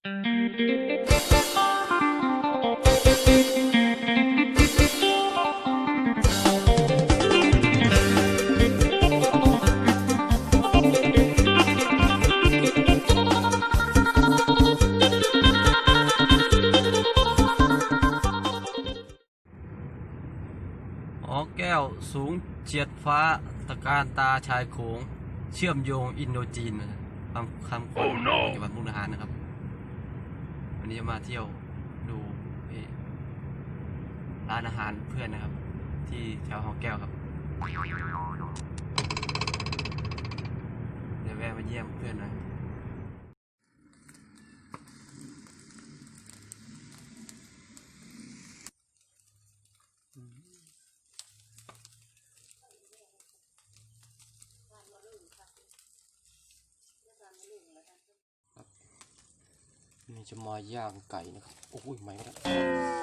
หอแก้วสูงเฉียดฟ้าตะการตาชายโขง เชื่อมโยงอินโดจีนนะครับคำคำขวัญจังหวัดมุกดาหารนะครับวั นนี้จะมาเที่ยวดูร้านอาหารเพื่อนนะครับ ที่แถวหอแก้วครับเดี๋ยวแวะมาเยี่ยมเพื่อนหน่อ นี่จะมาย่างไก่นะครับ โอ้ยไม่ก็ได้ไม่ได้ไม่ได้